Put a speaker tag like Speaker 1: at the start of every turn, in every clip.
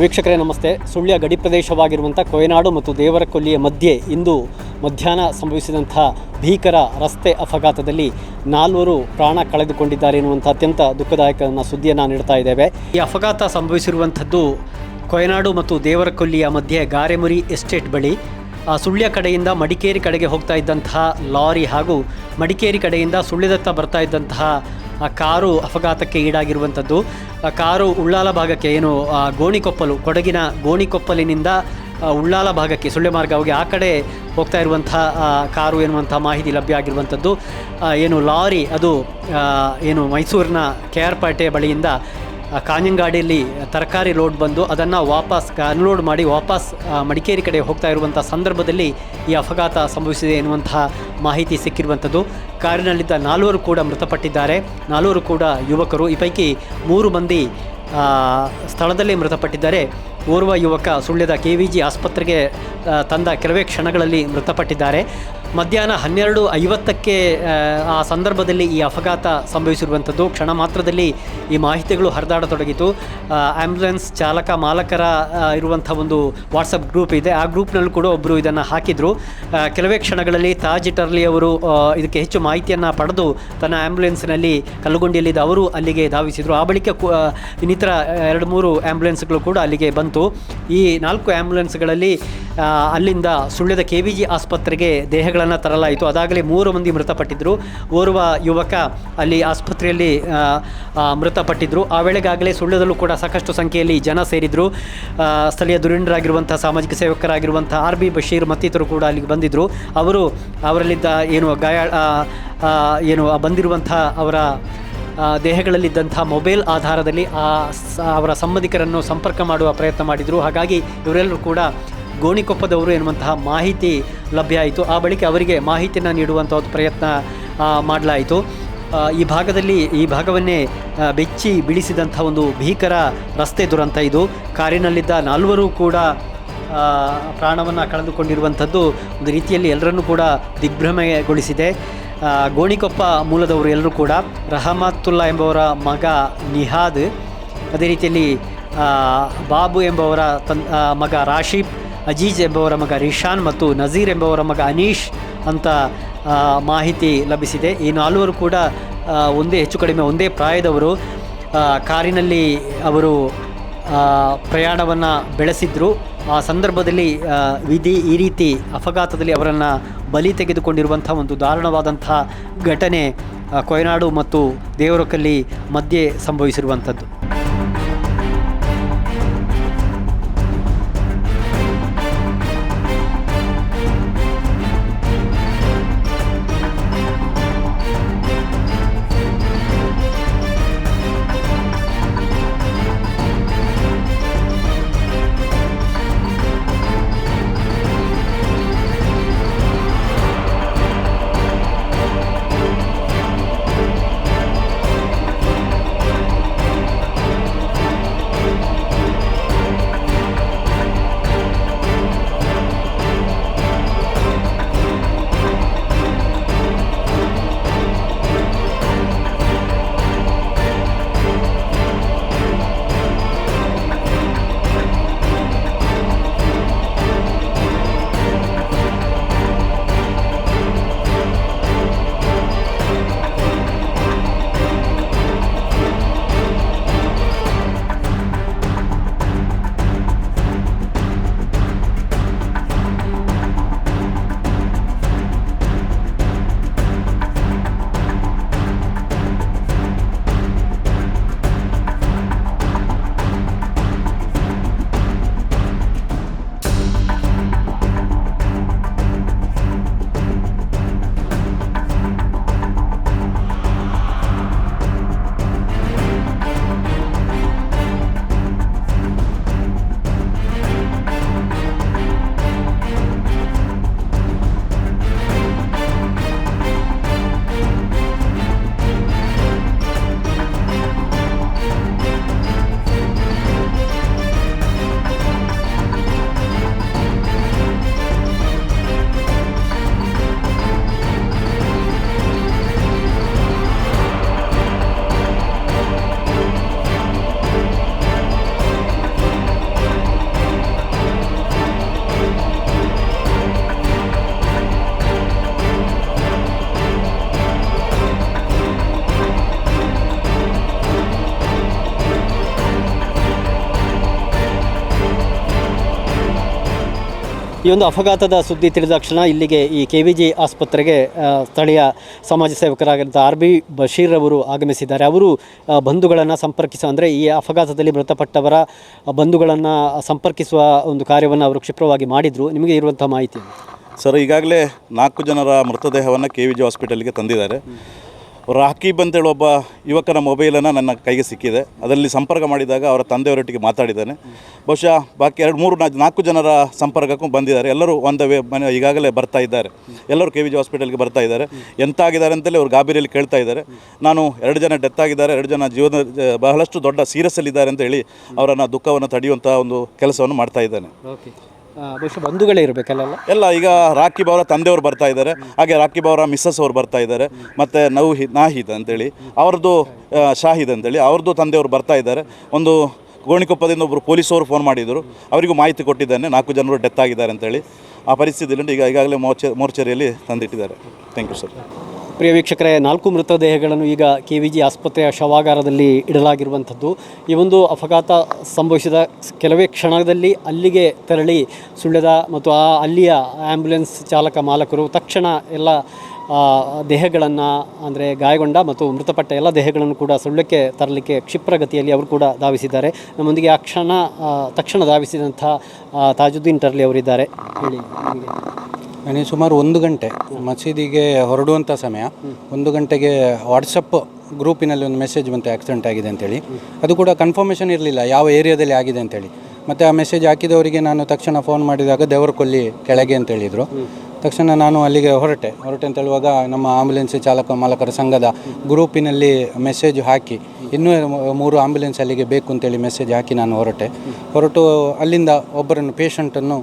Speaker 1: ವೀಕ್ಷಕರೇ ನಮಸ್ತೆ. ಸುಳ್ಯ ಗಡಿ ಪ್ರದೇಶವಾಗಿರುವಂಥ ಕೊಯನಾಡು ಮತ್ತು ದೇವರಕೊಲ್ಲಿಯ ಮಧ್ಯೆ ಇಂದು ಮಧ್ಯಾಹ್ನ ಸಂಭವಿಸಿದಂಥ ಭೀಕರ ರಸ್ತೆ ಅಪಘಾತದಲ್ಲಿ ನಾಲ್ವರು ಪ್ರಾಣ ಕಳೆದುಕೊಂಡಿದ್ದಾರೆ ಎನ್ನುವಂಥ ಅತ್ಯಂತ ದುಃಖದಾಯಕ ಸುದ್ದಿಯನ್ನು ನೀಡ್ತಾ ಇದ್ದೇವೆ. ಈ ಅಪಘಾತ ಸಂಭವಿಸಿರುವಂಥದ್ದು ಕೊಯನಾಡು ಮತ್ತು ದೇವರಕೊಲ್ಲಿಯ ಮಧ್ಯೆ ಗಾರೆಮುರಿ ಎಸ್ಟೇಟ್ ಬಳಿ. ಸುಳ್ಯ ಕಡೆಯಿಂದ ಮಡಿಕೇರಿ ಕಡೆಗೆ ಹೋಗ್ತಾ ಇದ್ದಂತಹ ಲಾರಿ ಹಾಗೂ ಮಡಿಕೇರಿ ಕಡೆಯಿಂದ ಸುಳ್ಯದತ್ತ ಬರ್ತಾ ಇದ್ದಂತಹ ಆ ಕಾರು ಅಪಘಾತಕ್ಕೆ ಈಡಾಗಿರುವಂಥದ್ದು. ಕಾರು ಉಳ್ಳಾಲ ಭಾಗಕ್ಕೆ ಏನು ಗೋಣಿಕೊಪ್ಪಲು ಕೊಡಗಿನ ಗೋಣಿಕೊಪ್ಪಲಿನಿಂದ ಉಳ್ಳಾಲ ಭಾಗಕ್ಕೆ ಸುಳ್ಯ ಮಾರ್ಗ ಹೋಗಿ ಆ ಕಡೆ ಹೋಗ್ತಾ ಇರುವಂಥ ಕಾರು ಎನ್ನುವಂಥ ಮಾಹಿತಿ ಲಭ್ಯ ಆಗಿರುವಂಥದ್ದು. ಏನು ಲಾರಿ, ಅದು ಏನು ಮೈಸೂರಿನ ಕೆ ಆರ್ ಪೇಟೆ ಬಳಿಯಿಂದ ಕಾಂಜಂಗಾಡಿಯಲ್ಲಿ ತರಕಾರಿ ಲೋಡ್ ಬಂದು ಅದನ್ನು ವಾಪಸ್ ಅನ್ಲೋಡ್ ಮಾಡಿ ವಾಪಸ್ ಮಡಿಕೇರಿ ಕಡೆ ಹೋಗ್ತಾ ಇರುವಂಥ ಸಂದರ್ಭದಲ್ಲಿ ಈ ಅಪಘಾತ ಸಂಭವಿಸಿದೆ ಎನ್ನುವಂತಹ ಮಾಹಿತಿ ಸಿಕ್ಕಿರುವಂಥದ್ದು. ಕಾರಿನಲ್ಲಿದ್ದ ನಾಲ್ವರು ಕೂಡ ಮೃತಪಟ್ಟಿದ್ದಾರೆ. ನಾಲ್ವರು ಕೂಡ ಯುವಕರು. ಈ ಪೈಕಿ ಮೂರು ಮಂದಿ ಸ್ಥಳದಲ್ಲೇ ಮೃತಪಟ್ಟಿದ್ದಾರೆ. ಓರ್ವ ಯುವಕ ಸುಳ್ಯದ ಕೆ ವಿ ಜಿ ಆಸ್ಪತ್ರೆಗೆ ತಂದ ಕೆಲವೇ ಕ್ಷಣಗಳಲ್ಲಿ ಮೃತಪಟ್ಟಿದ್ದಾರೆ. ಮಧ್ಯಾಹ್ನ ಹನ್ನೆರಡು ಐವತ್ತಕ್ಕೆ ಆ, ಸಂದರ್ಭದಲ್ಲಿ ಈ ಅಪಘಾತ ಸಂಭವಿಸಿರುವಂಥದ್ದು. ಕ್ಷಣ ಮಾತ್ರದಲ್ಲಿ ಈ ಮಾಹಿತಿಗಳು ಹರಿದಾಡತೊಡಗಿತು. ಆ್ಯಂಬುಲೆನ್ಸ್ ಚಾಲಕ ಮಾಲಕರ ಇರುವಂಥ ಒಂದು ವಾಟ್ಸಪ್ ಗ್ರೂಪ್ ಇದೆ. ಆ ಗ್ರೂಪ್ನಲ್ಲೂ ಕೂಡ ಒಬ್ಬರು ಇದನ್ನು ಹಾಕಿದರು. ಕೆಲವೇ ಕ್ಷಣಗಳಲ್ಲಿ ತಾಜ್ ಇಟರ್ಲಿ ಅವರು ಇದಕ್ಕೆ ಹೆಚ್ಚು ಮಾಹಿತಿಯನ್ನು ಪಡೆದು ತನ್ನ ಆ್ಯಂಬುಲೆನ್ಸ್ನಲ್ಲಿ ಕಲ್ಲುಗೊಂಡಿಯಲ್ಲಿದ್ದ ಅವರು ಅಲ್ಲಿಗೆ ಧಾವಿಸಿದರು. ಆ ಬಳಿಕ ಇನ್ನಿತರ ಎರಡು ಮೂರು ಆ್ಯಂಬುಲೆನ್ಸ್ಗಳು ಕೂಡ ಅಲ್ಲಿಗೆ ಬಂತು. ಈ ನಾಲ್ಕು ಆ್ಯಂಬುಲೆನ್ಸ್ಗಳಲ್ಲಿ ಅಲ್ಲಿಂದ ಸುಳ್ಯದ ಕೆ ವಿ ಜಿ ಆಸ್ಪತ್ರೆಗೆ ದೇಹಗಳನ್ನು ತರಲಾಯಿತು. ಅದಾಗಲೇ ಮೂರು ಮಂದಿ ಮೃತಪಟ್ಟಿದ್ದರು ಓರ್ವ ಯುವಕ ಅಲ್ಲಿ ಆಸ್ಪತ್ರೆಯಲ್ಲಿ ಮೃತಪಟ್ಟಿದ್ದರು ಆ ವೇಳೆಗಾಗಲೇ ಸುಳ್ಳದಲ್ಲೂ ಕೂಡ ಸಾಕಷ್ಟು ಸಂಖ್ಯೆಯಲ್ಲಿ ಜನ ಸೇರಿದರು. ಸ್ಥಳೀಯ ಧುರೀಣರಾಗಿರುವಂಥ ಸಾಮಾಜಿಕ ಸೇವಕರಾಗಿರುವಂಥ ಆರ್ ಬಿ ಬಶೀರ್ ಮತ್ತಿತರು ಕೂಡ ಅಲ್ಲಿಗೆ ಬಂದಿದ್ದರು ಅವರು ಅವರಲ್ಲಿದ್ದ ಏನು ಗಾಯ ಏನು ಬಂದಿರುವಂಥ ಅವರ ದೇಹಗಳಲ್ಲಿದ್ದಂಥ ಮೊಬೈಲ್ ಆಧಾರದಲ್ಲಿ ಆ ಅವರ ಸಂಬಂಧಿಕರನ್ನು ಸಂಪರ್ಕ ಮಾಡುವ ಪ್ರಯತ್ನ ಮಾಡಿದರು. ಹಾಗಾಗಿ ಇವರೆಲ್ಲರೂ ಕೂಡ ಗೋಣಿಕೊಪ್ಪದವರು ಎನ್ನುವಂತಹ ಮಾಹಿತಿ ಲಭ್ಯ ಆಯಿತು. ಆ ಬಳಿಕ ಅವರಿಗೆ ಮಾಹಿತಿಯನ್ನು ನೀಡುವಂಥ ಪ್ರಯತ್ನ ಮಾಡಲಾಯಿತು. ಈ ಭಾಗದಲ್ಲಿ, ಈ ಭಾಗವನ್ನೇ ಬೆಚ್ಚಿ ಬಿಡಿಸಿದಂಥ ಒಂದು ಭೀಕರ ರಸ್ತೆ ದುರಂತ ಇದು. ಕಾರಿನಲ್ಲಿದ್ದ ನಾಲ್ವರು ಕೂಡ ಪ್ರಾಣವನ್ನು ಕಳೆದುಕೊಂಡಿರುವಂಥದ್ದು ಒಂದು ರೀತಿಯಲ್ಲಿ ಎಲ್ಲರನ್ನೂ ಕೂಡ ದಿಗ್ಭ್ರಮೆಗೊಳಿಸಿದೆ. ಗೋಣಿಕೊಪ್ಪ ಮೂಲದವರು ಎಲ್ಲರೂ ಕೂಡ, ರಹಮತ್ತುಲ್ಲಾ ಎಂಬವರ ಮಗ ನಿಹಾದ್, ಅದೇ ರೀತಿಯಲ್ಲಿ ಬಾಬು ಎಂಬವರ ತನ್ ಮಗ ರಾಶಿಫ್ ಅಜೀಜ್ ಎಂಬವರ ಮಗ ರಿಶಾನ್ ಮತ್ತು ನಜೀರ್ ಎಂಬವರ ಮಗ ಅನೀಶ್ ಅಂತ ಮಾಹಿತಿ ಲಭಿಸಿದೆ. ಈ ನಾಲ್ವರು ಕೂಡ ಒಂದೇ, ಹೆಚ್ಚು ಕಡಿಮೆ ಒಂದೇ ಪ್ರಾಯದವರು ಕಾರಿನಲ್ಲಿ ಅವರು ಪ್ರಯಾಣವನ್ನು ಬೆಳೆಸಿದ್ರು. ಆ ಸಂದರ್ಭದಲ್ಲಿ ವಿಧಿ ಈ ರೀತಿ ಅಪಘಾತದಲ್ಲಿ ಅವರನ್ನು ಬಲಿ ತೆಗೆದುಕೊಂಡಿರುವಂಥ ಒಂದು ದಾರುಣವಾದಂಥ ಘಟನೆ ಕೊಯನಾಡು ಮತ್ತು ದೇವರಕಲ್ಲಿ ಮಧ್ಯೆ ಸಂಭವಿಸಿರುವಂಥದ್ದು. ಈ ಒಂದು ಅಪಘಾತದ ಸುದ್ದಿ ತಿಳಿದ ತಕ್ಷಣ ಇಲ್ಲಿಗೆ ಈ ಕೆ ವಿ ಜಿ ಆಸ್ಪತ್ರೆಗೆ ಸ್ಥಳೀಯ ಸಮಾಜ ಸೇವಕರಾಗಿದ್ದ ಆರ್ ಬಿ ಬಶೀರ್ ಅವರು ಆಗಮಿಸಿದ್ದಾರೆ. ಅವರು ಬಂಧುಗಳನ್ನು ಸಂಪರ್ಕಿಸುವ, ಅಂದರೆ ಈ ಅಪಘಾತದಲ್ಲಿ ಮೃತಪಟ್ಟವರ ಬಂಧುಗಳನ್ನು ಸಂಪರ್ಕಿಸುವ ಒಂದು ಕಾರ್ಯವನ್ನು ಅವರು ಕ್ಷಿಪ್ರವಾಗಿ ಮಾಡಿದರು. ನಿಮಗೆ ಇರುವಂಥ ಮಾಹಿತಿ?
Speaker 2: ಸರ್, ಈಗಾಗಲೇ ನಾಲ್ಕು ಜನರ ಮೃತದೇಹವನ್ನು ಕೆ ವಿ ಜಿ ಹಾಸ್ಪಿಟಲ್ಗೆ ತಂದಿದ್ದಾರೆ. ರಾಕೀಬ್ ಅಂತೇಳಿ ಒಬ್ಬ ಯುವಕನ ಮೊಬೈಲನ್ನು ನನ್ನ ಕೈಗೆ ಸಿಕ್ಕಿದೆ. ಅದರಲ್ಲಿ ಸಂಪರ್ಕ ಮಾಡಿದಾಗ ಅವರ ತಂದೆಯವರೊಟ್ಟಿಗೆ ಮಾತಾಡಿದ್ದಾನೆ. ಬಹುಶಃ ಬಾಕಿ ಎರಡು ಮೂರು ನಾಲ್ಕು ಜನರ ಸಂಪರ್ಕಕ್ಕೂ ಬಂದಿದ್ದಾರೆ. ಎಲ್ಲರೂ ಒಂದು ವೇ ಮನೆ ಈಗಾಗಲೇ ಬರ್ತಾ ಇದ್ದಾರೆ. ಎಲ್ಲರೂ ಕೆ ವಿ ಜಿ ಹಾಸ್ಪಿಟಲ್ಗೆ ಬರ್ತಾ ಇದ್ದಾರೆ. ಎಂತಾಗಿದ್ದಾರೆ ಅಂತೇಳಿ ಅವರು ಗಾಬರಿಯಲ್ಲಿ ಕೇಳ್ತಾ ಇದ್ದಾರೆ. ನಾನು ಎರಡು ಜನ ಡೆತ್ ಆಗಿದ್ದಾರೆ. ಎರಡು ಜನ ಜೀವನ ಬಹಳಷ್ಟು ದೊಡ್ಡ ಸೀರಿಯಸ್ಸಲ್ಲಿದ್ದಾರೆ ಅಂತ ಹೇಳಿ ಅವರನ್ನು ದುಃಖವನ್ನು ತಡೆಯುವಂಥ ಒಂದು ಕೆಲಸವನ್ನು ಮಾಡ್ತಾ ಇದ್ದಾನೆ.
Speaker 1: ಬಹುಶಃ ಬಂಧುಗಳೇ ಇರಬೇಕಲ್ಲ
Speaker 2: ಎಲ್ಲ, ಈಗ ರಾಕಿ ಅವರ ತಂದೆಯವರು ಬರ್ತಾ ಇದ್ದಾರೆ. ಹಾಗೆ ರಾಕಿ ಅವರ ಮಿಸ್ಸಸ್ ಅವರು ಬರ್ತಾ ಇದ್ದಾರೆ. ಮತ್ತು ನೌ ನಾಹಿದ್ ಅಂತೇಳಿ. ಅವ್ರದ್ದು ಶಾಹಿದ್ ಅಂತೇಳಿ. ಅವ್ರದ್ದು ತಂದೆಯವರು ಬರ್ತಾ ಇದ್ದಾರೆ. ಒಂದು ಗೋಣಿಕೊಪ್ಪದಿಂದ ಒಬ್ಬರು ಪೊಲೀಸವರು ಫೋನ್ ಮಾಡಿದರು. ಅವರಿಗೂ ಮಾಹಿತಿ ಕೊಟ್ಟಿದ್ದಾನೆ. ನಾಲ್ಕು ಜನರು ಡೆತ್ ಆಗಿದ್ದಾರೆ ಅಂತೇಳಿ. ಆ ಪರಿಸ್ಥಿತಿಯಲ್ಲಿ ಈಗ ಈಗಾಗಲೇ ಮೋರ್ಚೆ, ಮೋರ್ಚರಿಯಲ್ಲಿ ತಂದಿಟ್ಟಿದ್ದಾರೆ. ಥ್ಯಾಂಕ್ ಯು ಸರ್
Speaker 1: ಪ್ರಿಯ ವೀಕ್ಷಕರೇ, ನಾಲ್ಕು ಮೃತದೇಹಗಳನ್ನು ಈಗ ಕೆ ವಿ ಜಿ ಆಸ್ಪತ್ರೆಯ ಶವಾಗಾರದಲ್ಲಿ ಇಡಲಾಗಿರುವಂಥದ್ದು. ಈ ಒಂದು ಅಪಘಾತ ಸಂಭವಿಸಿದ ಕೆಲವೇ ಕ್ಷಣದಲ್ಲಿ ಅಲ್ಲಿಗೆ ತೆರಳಿ ಸುಳ್ಯದ ಮತ್ತು ಆ ಅಲ್ಲಿಯ ಆ್ಯಂಬುಲೆನ್ಸ್ ಚಾಲಕ ಮಾಲಕರು ತಕ್ಷಣ ಎಲ್ಲ ದೇಹಗಳನ್ನು ಅಂದರೆ ಗಾಯಗೊಂಡ ಮತ್ತು ಮೃತಪಟ್ಟ ಎಲ್ಲ ದೇಹಗಳನ್ನು ಕೂಡ ಸುಳ್ಳಕ್ಕೆ ತರಲಿಕ್ಕೆ ಕ್ಷಿಪ್ರಗತಿಯಲ್ಲಿ ಅವರು ಕೂಡ ಧಾವಿಸಿದ್ದಾರೆ. ನಮ್ಮೊಂದಿಗೆ ಆ ಕ್ಷಣ ತಕ್ಷಣ ಧಾವಿಸಿದಂಥ ತಾಜುದ್ದೀನ್ ಟರ್ಲಿ ಅವರಿದ್ದಾರೆ. ಹೇಳಿ.
Speaker 3: ನನಗೆ ಸುಮಾರು ಒಂದು ಗಂಟೆ ಮಸೀದಿಗೆ ಹೊರಡುವಂಥ ಸಮಯ. ಒಂದು ಗಂಟೆಗೆ ವಾಟ್ಸಪ್ ಗ್ರೂಪಿನಲ್ಲಿ ಒಂದು ಮೆಸೇಜ್ ಬಂತು ಆಕ್ಸಿಡೆಂಟ್ ಆಗಿದೆ ಅಂತೇಳಿ. ಅದು ಕೂಡ ಕನ್ಫರ್ಮೇಷನ್ ಇರಲಿಲ್ಲ, ಯಾವ ಏರಿಯಾದಲ್ಲಿ ಆಗಿದೆ ಅಂತೇಳಿ. ಮತ್ತು ಆ ಮೆಸೇಜ್ ಹಾಕಿದವರಿಗೆ ನಾನು ತಕ್ಷಣ ಫೋನ್ ಮಾಡಿದಾಗ ದೇವರಕೊಲ್ಲಿ ಕೆಳಗೆ ಅಂತ ಹೇಳಿದರು ತಕ್ಷಣ ನಾನು ಅಲ್ಲಿಗೆ ಹೊರಟೆ. ಹೊರಟೆ ಅಂತ ಹೇಳುವಾಗ ನಮ್ಮ ಆಂಬುಲೆನ್ಸ್ ಚಾಲಕ ಮಾಲಕರ ಸಂಘದ ಗ್ರೂಪಿನಲ್ಲಿ ಮೆಸೇಜ್ ಹಾಕಿ, ಇನ್ನೂ ಮೂರು ಆಂಬುಲೆನ್ಸ್ ಅಲ್ಲಿಗೆ ಬೇಕು ಅಂತೇಳಿ ಮೆಸೇಜ್ ಹಾಕಿ ನಾನು ಹೊರಟೆ. ಹೊರಟು ಅಲ್ಲಿಂದ ಒಬ್ಬರನ್ನು ಪೇಷಂಟನ್ನು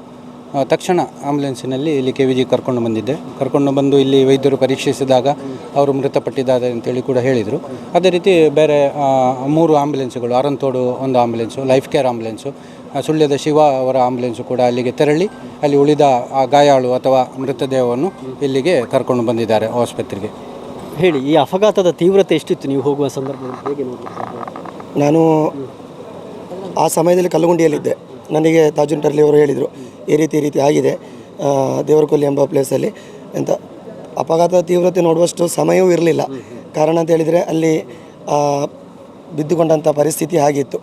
Speaker 3: ತಕ್ಷಣ ಆಂಬುಲೆನ್ಸಿನಲ್ಲಿ ಇಲ್ಲಿ ಕೆ ವಿ ಜಿ ಕರ್ಕೊಂಡು ಬಂದಿದ್ದೆ. ಕರ್ಕೊಂಡು ಬಂದು ಇಲ್ಲಿ ವೈದ್ಯರು ಪರೀಕ್ಷಿಸಿದಾಗ ಅವರು ಮೃತಪಟ್ಟಿದ್ದಾರೆ ಅಂತೇಳಿ ಕೂಡ ಹೇಳಿದರು. ಅದೇ ರೀತಿ ಬೇರೆ ಮೂರು ಆಂಬುಲೆನ್ಸ್ಗಳು ಅರಂತೋಡು ಒಂದು ಆಂಬುಲೆನ್ಸು ಲೈಫ್ ಕೇರ್ ಆಂಬುಲೆನ್ಸು ಆ, ಸುಳ್ಯದ ಶಿವ ಅವರ ಆಂಬುಲೆನ್ಸು ಕೂಡ ಅಲ್ಲಿಗೆ ತೆರಳಿ ಅಲ್ಲಿ ಉಳಿದ ಆ ಗಾಯಾಳು ಅಥವಾ ಮೃತದೇಹವನ್ನು ಇಲ್ಲಿಗೆ ಕರ್ಕೊಂಡು ಬಂದಿದ್ದಾರೆ ಆಸ್ಪತ್ರೆಗೆ.
Speaker 1: ಹೇಳಿ ಈ ಅಪಘಾತದ ತೀವ್ರತೆ ಎಷ್ಟಿತ್ತು? ನೀವು ಹೋಗುವ ಸಂದರ್ಭದಲ್ಲಿ ಹೇಗೆ
Speaker 4: ನಾನು ಆ ಸಮಯದಲ್ಲಿ ಕಲ್ಲುಗುಂಡಿಯಲ್ಲಿದ್ದೆ. ನನಗೆ ತಾಜುನ್ ಟರ್ಲಿ ಅವರು ಹೇಳಿದರು, ಈ ರೀತಿ ಈ ರೀತಿ ಆಗಿದೆ ದೇವರಕೊಲ್ಲಿ ಎಂಬ ಪ್ಲೇಸಲ್ಲಿ ಅಂತ. ಅಪಘಾತ ತೀವ್ರತೆ ನೋಡುವಷ್ಟು ಸಮಯವೂ ಇರಲಿಲ್ಲ. ಕಾರಣ ಅಂತ ಹೇಳಿದರೆ ಅಲ್ಲಿ ಬಿದ್ದುಕೊಂಡಂಥ ಪರಿಸ್ಥಿತಿ ಆಗಿತ್ತು.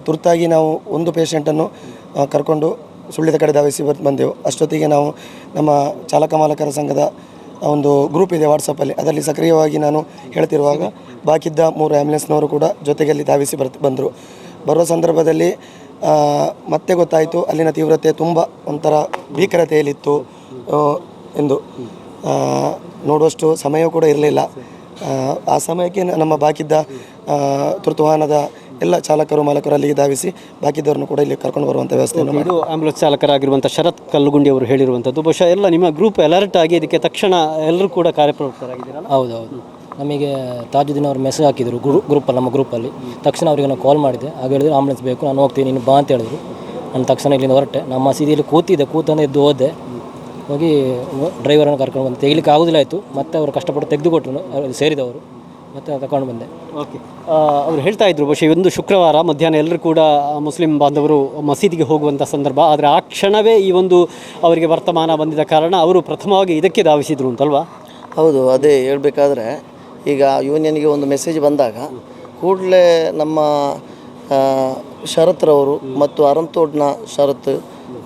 Speaker 4: ತುರ್ತಾಗಿ ನಾವು ಒಂದು ಪೇಷಂಟನ್ನು ಕರ್ಕೊಂಡು ಸುಳ್ಳಿದ ಕಡೆ ಧಾವಿಸಿ ಬರ್- ಬಂದೆವು. ಅಷ್ಟೊತ್ತಿಗೆ ನಾವು ನಮ್ಮ ಚಾಲಕ ಮಾಲಕರ ಸಂಘದ ಒಂದು ಗ್ರೂಪ್ ಇದೆ ವಾಟ್ಸಪ್ಪಲ್ಲಿ ಅದರಲ್ಲಿ ಸಕ್ರಿಯವಾಗಿ ನಾನು ಹೇಳ್ತಿರುವಾಗ, ಬಾಕಿದ್ದ ಮೂರು ಆ್ಯಂಬುಲೆನ್ಸ್ನವರು ಕೂಡ ಜೊತೆಗೆ ಅಲ್ಲಿ ಧಾವಿಸಿ ಬರ್ತ ಬಂದರು. ಬರುವ ಸಂದರ್ಭದಲ್ಲಿ ಮತ್ತೆ ಗೊತ್ತಾಯಿತು ಅಲ್ಲಿನ ತೀವ್ರತೆ ತುಂಬ ಒಂಥರ ಭೀಕರತೆಯಲ್ಲಿತ್ತು ಎಂದು. ನೋಡುವಷ್ಟು ಸಮಯ ಕೂಡ ಇರಲಿಲ್ಲ. ಆ ಸಮಯಕ್ಕೆ ನಮ್ಮ ಬಾಕಿದ್ದ ತುರ್ತು ವಾಹನದ ಎಲ್ಲ ಚಾಲಕರು ಮಾಲಕರು ಅಲ್ಲಿಗೆ ಧಾವಿಸಿ ಬಾಕಿದವರನ್ನು ಕೂಡ ಇಲ್ಲಿ ಕರ್ಕೊಂಡು ಬರುವಂಥ ವ್ಯವಸ್ಥೆ ಮಾಡಿ
Speaker 1: ಇದು ಆಂಬುಲೆನ್ಸ್ ಚಾಲಕರಾಗಿರುವಂಥ ಶರತ್ ಕಲ್ಲುಗುಂಡಿ ಅವರು ಹೇಳಿರುವಂಥದ್ದು ಬಹುಶಃ ಎಲ್ಲ ನಿಮ್ಮ ಗ್ರೂಪ್ ಅಲರ್ಟ್ ಆಗಿ ಇದಕ್ಕೆ ತಕ್ಷಣ ಎಲ್ಲರೂ ಕೂಡ ಕಾರ್ಯಪ್ರವೃತ್ತರಾಗಿದ್ದೀರಲ್ಲ?
Speaker 5: ಹೌದೌದು. ನಮಗೆ ತಾಜುದ್ದೀನ್ ಅವರು ಮೆಸೇಜ್ ಹಾಕಿದರು ಗ್ರೂ ಗ್ರೂಪಲ್ಲಿ ನಮ್ಮ ಗ್ರೂಪಲ್ಲಿ ತಕ್ಷಣ ಅವರಿಗೆ ನಾನು ಕಾಲ್ ಮಾಡಿದೆ. ಆಗ ಹೇಳಿದ್ರು ಆಂಬುಲೆನ್ಸ್ ಬೇಕು ನಾನು ಹೋಗ್ತೀನಿ ನೀನು ಬಾ ಅಂತ ಹೇಳಿದ್ರು. ನಾನು ತಕ್ಷಣ ಇಲ್ಲಿಂದ ಹೊರಟೆ. ನಮ್ಮ ಮಸೀದಿಯಲ್ಲಿ ಕೂತಿದ್ದೆ ಕೂತಂದು ಎದ್ದು ಹೋದೆ. ಹೋಗಿ ಡ್ರೈವರನ್ನು ಕರ್ಕೊಂಡು ಬಂದು. ತೆಗಿಲಿಕ್ಕೆ ಆಗೋದಿಲ್ಲ ಆಯಿತು. ಮತ್ತೆ ಅವರು ಕಷ್ಟಪಟ್ಟು ತೆಗೆದುಕೊಟ್ರು. ಅವ್ರು ಸೇರಿದವರು. ಮತ್ತೆ ತಗೊಂಡು ಬಂದೆ.
Speaker 1: ಓಕೆ. ಅವರು ಹೇಳ್ತಾ ಇದ್ರು ಬಹುಶಃ ಒಂದು ಶುಕ್ರವಾರ ಮಧ್ಯಾಹ್ನ ಎಲ್ಲರೂ ಕೂಡ ಮುಸ್ಲಿಂ ಬಾಂಧವರು ಮಸೀದಿಗೆ ಹೋಗುವಂಥ ಸಂದರ್ಭ. ಆದರೆ ಆ ಕ್ಷಣವೇ ಈ ಒಂದು ಅವರಿಗೆ ವರ್ತಮಾನ ಬಂದಿದ್ದ ಕಾರಣ ಅವರು ಪ್ರಥಮವಾಗಿ ಇದಕ್ಕೆ ಧಾವಿಸಿದರು ಅಂತಲ್ವಾ?
Speaker 6: ಹೌದು ಅದೇ ಹೇಳಬೇಕಾದ್ರೆ ಈಗ ಯೂನಿಯನ್ಗೆ ಒಂದು ಮೆಸೇಜ್ ಬಂದಾಗ ಕೂಡಲೇ ನಮ್ಮ ಶರತ್ರವರು ಮತ್ತು ಅರಂತೋಡ್ನ ಶರತ್,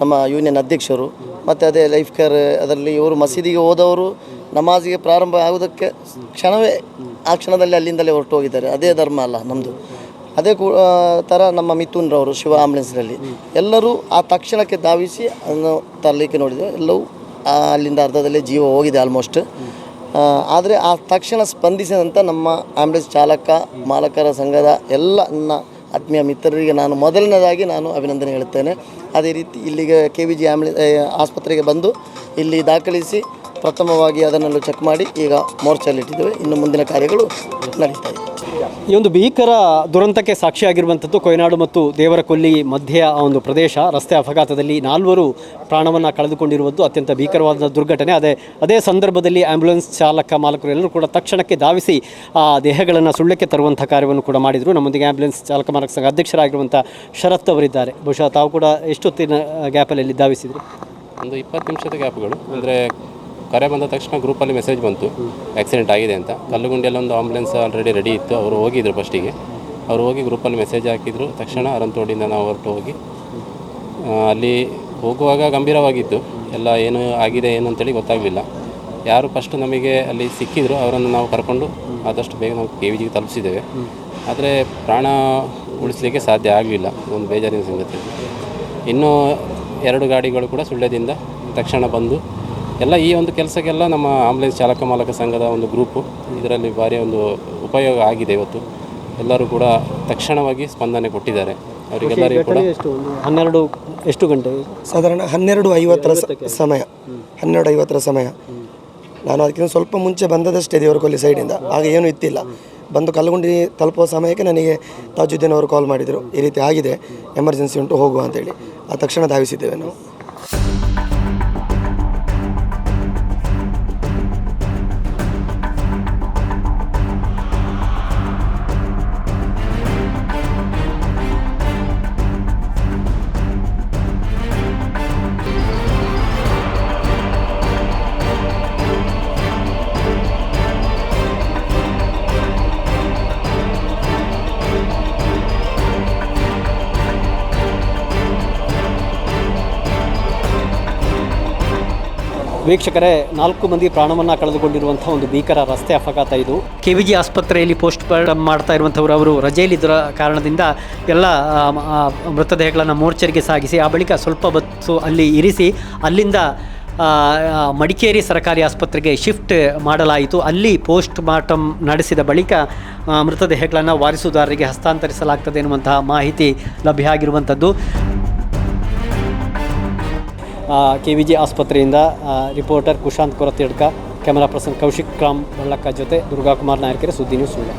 Speaker 6: ನಮ್ಮ ಯೂನಿಯನ್ ಅಧ್ಯಕ್ಷರು ಮತ್ತು ಅದೇ ಲೈಫ್ ಕೇರ್ ಅದರಲ್ಲಿ ಇವರು ಮಸೀದಿಗೆ ಹೋದವರು ನಮಾಜಿಗೆ ಪ್ರಾರಂಭ ಆಗೋದಕ್ಕೆ ಕ್ಷಣವೇ ಆ ಕ್ಷಣದಲ್ಲಿ ಅಲ್ಲಿಂದಲೇ ಹೊರಟು ಹೋಗಿದ್ದಾರೆ. ಅದೇ ಧರ್ಮ ಅಲ್ಲ ನಮ್ಮದು ಅದೇ ಕೂ ಥರ ನಮ್ಮ ಮಿಥುನ್ರವರು ಶಿವ ಆಂಬುಲೆನ್ಸ್ನಲ್ಲಿ ಎಲ್ಲರೂ ಆ ತಕ್ಷಣಕ್ಕೆ ಧಾವಿಸಿ ಅದನ್ನು ತರಲಿಕ್ಕೆ ನೋಡಿದರೆ ಎಲ್ಲವೂ ಅಲ್ಲಿಂದ ಅರ್ಧದಲ್ಲೇ ಜೀವ ಹೋಗಿದೆ ಆಲ್ಮೋಸ್ಟ್ ಆದರೆ ಆ ತಕ್ಷಣ ಸ್ಪಂದಿಸಿದಂಥ ನಮ್ಮ ಆಂಬುಲೆನ್ಸ್ ಚಾಲಕ, ಮಾಲಕರ ಸಂಘದ ಎಲ್ಲ ನನ್ನ ಆತ್ಮೀಯ ಮಿತ್ರರಿಗೆ ನಾನು ಮೊದಲನೇದಾಗಿ ನಾನು ಅಭಿನಂದನೆ ಹೇಳುತ್ತೇನೆ. ಅದೇ ರೀತಿ ಇಲ್ಲಿಗೆ ಕೆ ವಿ ಜಿ ಆಸ್ಪತ್ರೆಗೆ ಬಂದು ಇಲ್ಲಿ ದಾಖಲಿಸಿ ಪ್ರಥಮವಾಗಿ ಅದನ್ನೆಲ್ಲ ಚೆಕ್ ಮಾಡಿ ಈಗ ಮೋರ್ಚಲ್ಲಿಟ್ಟಿದ್ದೇವೆ ಇನ್ನು ಮುಂದಿನ ಕಾರ್ಯಗಳು ನಡೀತಾ ಇದೆ.
Speaker 1: ಈ ಒಂದು ಭೀಕರ ದುರಂತಕ್ಕೆ ಸಾಕ್ಷಿಯಾಗಿರುವಂಥದ್ದು ಕೊಯ್ನಾಡು ಮತ್ತು ದೇವರಕೊಲ್ಲಿ ಮಧ್ಯೆಯ ಒಂದು ಪ್ರದೇಶ. ರಸ್ತೆ ಅಪಘಾತದಲ್ಲಿ ನಾಲ್ವರು ಪ್ರಾಣವನ್ನು ಕಳೆದುಕೊಂಡಿರುವುದು ಅತ್ಯಂತ ಭೀಕರವಾದ ದುರ್ಘಟನೆ. ಅದೇ ಅದೇ ಸಂದರ್ಭದಲ್ಲಿ ಆಂಬ್ಯುಲೆನ್ಸ್ ಚಾಲಕ ಮಾಲಕರು ಎಲ್ಲರೂ ಕೂಡ ತಕ್ಷಣಕ್ಕೆ ಧಾವಿಸಿ, ಆ ದೇಹಗಳನ್ನು ಸುಳ್ಳಕ್ಕೆ ತರುವಂಥ ಕಾರ್ಯವನ್ನು ಕೂಡ ಮಾಡಿದರು. ನಮ್ಮೊಂದಿಗೆ ಆಂಬ್ಯುಲೆನ್ಸ್ ಚಾಲಕ ಮಾಲಕ ಸಂಘ ಅಧ್ಯಕ್ಷರಾಗಿರುವಂಥ ಶರತ್ ಅವರಿದ್ದಾರೆ. ಬಹುಶಃ ತಾವು ಕೂಡ ಎಷ್ಟೊತ್ತಿನ ಗ್ಯಾಪಲ್ಲಿ ಧಾವಿಸಿದ್ರು?
Speaker 7: ಒಂದು ಇಪ್ಪತ್ತು ನಿಮಿಷದ ಗ್ಯಾಪ್ಗಳು. ಅಂದರೆ ಕರೆ ಬಂದ ತಕ್ಷಣ ಗ್ರೂಪಲ್ಲಿ ಮೆಸೇಜ್ ಬಂತು. ಆಕ್ಸಿಡೆಂಟ್ ಆಗಿದೆ ಅಂತ. ಕಲ್ಲುಗುಂಡಿಯಲ್ಲಿ ಒಂದು ಆಂಬುಲೆನ್ಸ್ ಆಲ್ರೆಡಿ ರೆಡಿ ಇತ್ತು. ಅವರು ಹೋಗಿದ್ರು ಫಸ್ಟಿಗೆ ಅವರು ಹೋಗಿ ಗ್ರೂಪಲ್ಲಿ ಮೆಸೇಜ್ ಹಾಕಿದ್ರು. ತಕ್ಷಣ ಅರಂತೋಡಿಂದ ನಾವು ಹೊರಟು ಹೋಗಿ. ಅಲ್ಲಿ ಹೋಗುವಾಗ ಗಂಭೀರವಾಗಿತ್ತು. ಎಲ್ಲ ಏನು ಆಗಿದೆ, ಏನು ಅಂತೇಳಿ ಗೊತ್ತಾಗಲಿಲ್ಲ. ಯಾರು ಫಸ್ಟ್ ನಮಗೆ ಅಲ್ಲಿ ಸಿಕ್ಕಿದ್ರು. ಅವರನ್ನು ನಾವು ಕರ್ಕೊಂಡು ಆದಷ್ಟು ಬೇಗ ನಾವು ಕೆ ವಿ ಜಿಗೆ ತಲುಪಿಸಿದ್ದೇವೆ. ಆದರೆ ಪ್ರಾಣ ಉಳಿಸಲಿಕ್ಕೆ ಸಾಧ್ಯ ಆಗಲಿಲ್ಲ. ಒಂದು ಬೇಜಾರಿನ ಸಂಗತಿ. ಇನ್ನೂ ಎರಡು ಗಾಡಿಗಳು ಕೂಡ ಸುಳ್ಳ್ಯದಿಂದ ತಕ್ಷಣ ಬಂದು ಎಲ್ಲ ಈ ಒಂದು ಕೆಲಸಕ್ಕೆಲ್ಲ ನಮ್ಮ ಆಂಬುಲೆನ್ಸ್ ಚಾಲಕ ಮಾಲಕ ಸಂಘದ ಒಂದು ಗ್ರೂಪು ಇದರಲ್ಲಿ ಭಾರಿ ಒಂದು ಉಪಯೋಗ ಆಗಿದೆ ಇವತ್ತು. ಎಲ್ಲರೂ ಕೂಡ ತಕ್ಷಣವಾಗಿ ಸ್ಪಂದನೆ ಕೊಟ್ಟಿದ್ದಾರೆ. ಅವರಿಗೆಲ್ಲರಿಗೂ ಕೂಡ
Speaker 1: ಹನ್ನೆರಡು ಎಷ್ಟು ಗಂಟೆ?
Speaker 4: ಸಾಧಾರಣ ಹನ್ನೆರಡು ಐವತ್ತರ ಸ- ಸಮಯ. ಹನ್ನೆರಡು ಐವತ್ತರ ಸಮಯ. ನಾನು ಅದಕ್ಕಿಂತ ಸ್ವಲ್ಪ ಮುಂಚೆ ಬಂದದಷ್ಟೇ ದೇವರಕೊಲ್ಲಿ ಸೈಡಿಂದ ಆಗ ಏನೂ ಇತ್ತಿಲ್ಲ. ಬಂದು ಕಲ್ಲಗುಂಡಿ ತಲುಪುವ ಸಮಯಕ್ಕೆ ನನಗೆ ತಾಜುದ್ದೀನ್ ಅವರು ಕಾಲ್ ಮಾಡಿದರು. ಈ ರೀತಿ ಆಗಿದೆ. ಎಮರ್ಜೆನ್ಸಿ ಉಂಟು ಹೋಗುವ ಅಂತೇಳಿ. ಆ ತಕ್ಷಣ ಧಾವಿಸಿದ್ದೇವೆ ನಾವು.
Speaker 1: ವೀಕ್ಷಕರೇ, ನಾಲ್ಕು ಮಂದಿ ಪ್ರಾಣವನ್ನು ಕಳೆದುಕೊಂಡಿರುವಂಥ ಒಂದು ಭೀಕರ ರಸ್ತೆ ಅಪಘಾತ ಇದು. ಕೆ ವಿ ಆಸ್ಪತ್ರೆಯಲ್ಲಿ ಪೋಸ್ಟ್ ಮಾಡ್ತಾ ಇರುವಂಥವ್ರು ಅವರು ರಜೆಯಲ್ಲಿದ್ದರ ಕಾರಣದಿಂದ ಎಲ್ಲ ಮೃತದೇಹಗಳನ್ನು ಮೋರ್ಚರಿಗೆ ಸಾಗಿಸಿ, ಆ ಬಳಿಕ ಸ್ವಲ್ಪ ಬತ್ತು ಅಲ್ಲಿ ಇರಿಸಿ, ಅಲ್ಲಿಂದ ಮಡಿಕೇರಿ ಸರ್ಕಾರಿ ಆಸ್ಪತ್ರೆಗೆ ಶಿಫ್ಟ್ ಮಾಡಲಾಯಿತು. ಅಲ್ಲಿ ಪೋಸ್ಟ್ ಮಾರ್ಟಮ್ ನಡೆಸಿದ ಬಳಿಕ ಮೃತದೇಹಗಳನ್ನು ವಾರಿಸುದಾರರಿಗೆ ಹಸ್ತಾಂತರಿಸಲಾಗ್ತದೆ ಎನ್ನುವಂತಹ ಮಾಹಿತಿ ಲಭ್ಯ ಆಗಿರುವಂಥದ್ದು ಕೆ ವಿ ಜಿ ಆಸ್ಪತ್ರೆಯಿಂದ reporter Kushanth Koratidka, camera person Kaushik Ram Ballakka ಜೊತೆ ದುರ್ಗಾಕುಮಾರ್ ನಾಯಕರ ಸುದ್ದಿ ನ್ಯೂಸ್ ಸುಳ್ಳು